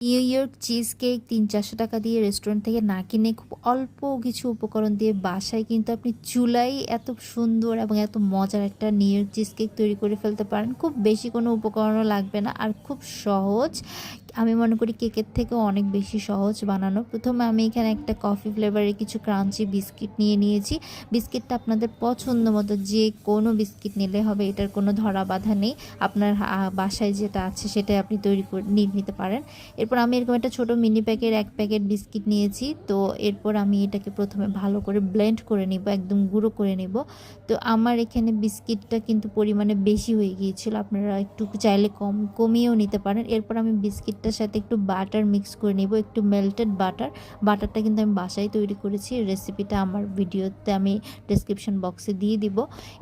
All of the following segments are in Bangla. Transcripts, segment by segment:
নিউ ইয়র্ক চিজ কেক তিন চারশো টাকা দিয়ে রেস্টুরেন্ট থেকে না কিনে খুব অল্প কিছু উপকরণ দিয়ে বাসায় কিন্তু আপনি চুলাই এত সুন্দর এবং এত মজার একটা নিউ ইয়র্ক চিজ কেক তৈরি করে ফেলতে পারেন। খুব বেশি কোনো উপকরণও লাগবে না আর খুব সহজ। আমি মনে করি কেকের থেকেও অনেক বেশি সহজ বানানো। প্রথমে আমি এখানে একটা কফি ফ্লেভারের কিছু ক্রাঞ্চি বিস্কিট নিয়ে নিয়েছি। বিস্কিটটা আপনাদের পছন্দ মতো যে কোনো বিস্কিট নিলে হবে, এটার কোনো ধরা বাধা নেই। আপনার বাসায় যেটা আছে সেটাই আপনি তৈরি করে, নিয়ে নিতে পারেন। এরপর আমি এরকম একটা ছোট মিনি প্যাকের এক প্যাকেট বিস্কিট নিয়েছি। তো এরপর আমি এটাকে প্রথমে ভালো করে ব্লেন্ড করে নিব একদম গুঁড়ো করে নিব। তো আমার এখানে বিস্কিটটা কিন্তু পরিমাণে বেশি হয়ে গিয়েছিল। আপনারা একটু চাইলে কম কমিয়েও নিতে পারেন। এরপর আমি বিস্কিটটার সাথে একটু বাটার মিক্স করে নিব একটু মেল্টেড বাটার বাটারটা কিন্তু আমি বাসায় তৈরি করেছি। রেসিপিটা আমার ভিডিওতে আমি ডেসক্রিপশন বক্সে দিয়ে দিব।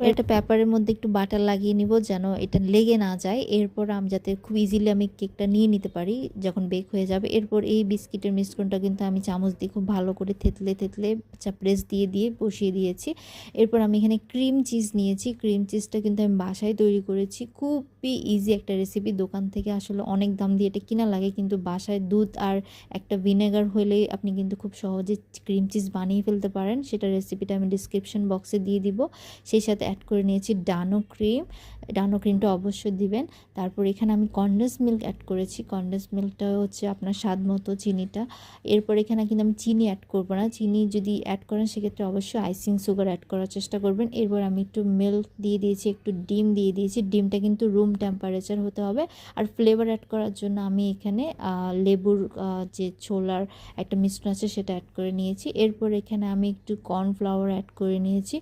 এটা পেপারের মধ্যে একটু বাটার লাগিয়ে নিব যেন এটা লেগে না যায়। এরপর আমি যাতে খুব ইজিলি আমি কেকটা নিয়ে নিতে পারি যখন বেক হয়ে যাবে। এরপর এই বিস্কিটের মিশ্রণটা কিন্তু আমি চামচ দিয়ে খুব ভালো করে থেতলে থেতলে প্রেস দিয়ে দিয়ে বসিয়ে দিয়েছি। এরপর আমি এখানে ক্রিম চিজ নিয়েছি। ক্রিম চিজটা কিন্তু আমি বাসায় তৈরি করেছি। খুবই ইজি একটা রেসিপি দোকান থেকে আসলে অনেক দাম দিয়ে এটা কিনা লাগে, কিন্তু বাসায় দুধ আর একটা ভিনেগার হলেই আপনি কিন্তু খুব সহজে ক্রিম চিজ বানিয়ে ফেলতে পারেন। সেটা রেসিপিটা আমি ডিসক্রিপশন বক্সে দিয়ে দিব। সেই সাথে অ্যাড করে নিয়েছি ডানো ক্রিম ডানো ক্রিমটা অবশ্যই দিবেন। তারপর এখানে আমি কন্ডেন্স মিল্ক অ্যাড করেছি। কন্ডেন্স মিল্কটা হচ্ছে আপনার স্বাদ মতো চিনিটা। এরপর এখানে কিন্তু আমি চিনি অ্যাড করব না। চিনি যদি অ্যাড করেন সেক্ষেত্রে অবশ্যই আইসিং সুগার অ্যাড করার চেষ্টা করবেন। এরপর আমি একটু মিল্ক দিয়ে দিয়েছি, একটু ডিম দিয়ে দিয়েছি। ডিমটা কিন্তু রুম টেম্পারেচার হতে হবে। আর ফ্লেভার অ্যাড করার জন্য আমি এখানে লেবুর যে ছোলার একটা মিশ্রণ আছে সেটা অ্যাড করে নিয়েছি। এরপর এখানে আমি একটু কর্নফ্লাওয়ার অ্যাড করে নিয়েছি।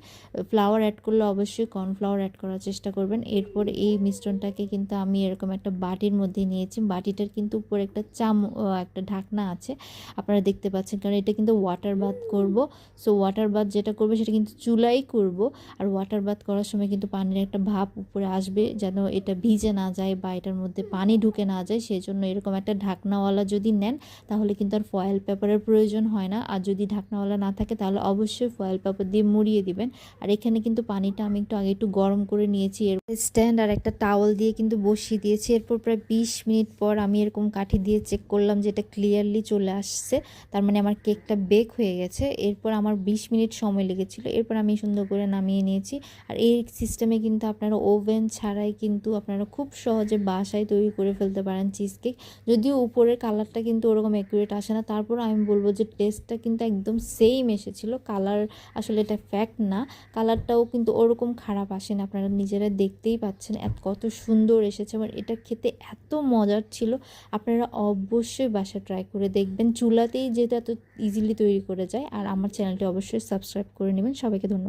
ফ্লাওয়ার অ্যাড করলে অবশ্যই কর্নফ্লাওয়ার অ্যাড করার চেষ্টা করবেন। এরপর এই মিশ্রণটাকে কিন্তু আমি এরকম একটা বাটির মধ্যে নিয়েছি। বাটিটার কিন্তু উপরে একটা চাম একটা ঢাকনা আছে। আপনারা দেখতে পাচ্ছেন, কারণ এটা কিন্তু ওয়াটার বাথ করব। সো ওয়াটার বাথ যেটা করবে, সেটা কিন্তু চুলাই করব। আর ওয়াটার বাথ করার সময় কিন্তু পানির একটা ভাপ উপরে আসবে, যেন এটা ভিজে না যায় বা এটার মধ্যে পানি ঢুকে না যায়। সেই জন্য এরকম একটা ঢাকনাওয়ালা যদি নেন, তাহলে কিন্তু আর ফয়েল পেপারের প্রয়োজন হয় না। আর যদি ঢাকনাওয়ালা না থাকে, তাহলে অবশ্যই ফয়েল পেপার দিয়ে মুড়িয়ে দিবেন। আর এখানে কিন্তু পানিটা আমি একটু আগে একটু গরম করে নিয়েছি। এর স্ট্যান্ড আর একটা টাওয়াল দিয়ে কিন্তু বসিয়ে দিয়েছি। এরপর প্রায় বিশ মিনিট পর আমি এরকম কাঠি দিয়ে চেক করলাম যে এটা ক্লিয়ারলি চলে আসছে। তার মানে আমার কেকটা বেক হয়ে গেছে। এরপর আমার বিশ মিনিট সময় লেগেছিল। এরপর আমি সুন্দর করে নামিয়ে নিয়েছি। আর এই সিস্টেমে কিন্তু আপনারা ওভেন ছাড়াই কিন্তু আপনারা খুব সহজে বাসায় তৈরি করে ফেলতে পারেন চিজ কেক যদিও উপরের কালারটা কিন্তু ওরকম অ্যাকুরেট আসে না। তারপর আমি বলব যে টেস্টটা কিন্তু একদম সেম এসেছিল। কালার আসলে এটা ফ্যাক্ট না। কালারটাও কিন্তু ওরকম খারাপ আসে না আপনারা নিজেরা দেখতেই পাচ্ছেন এত কত সুন্দর এসেছে। আমার এটা খেতে এত মজার ছিল। আপনারা অবশ্যই বাসা ট্রাই করে দেখবেন। চুলাতেই যেটা এত ইজিলি তৈরি করে যায়। আর আমার চ্যানেলটি অবশ্যই সাবস্ক্রাইব করে নেবেন। সবাইকে ধন্যবাদ।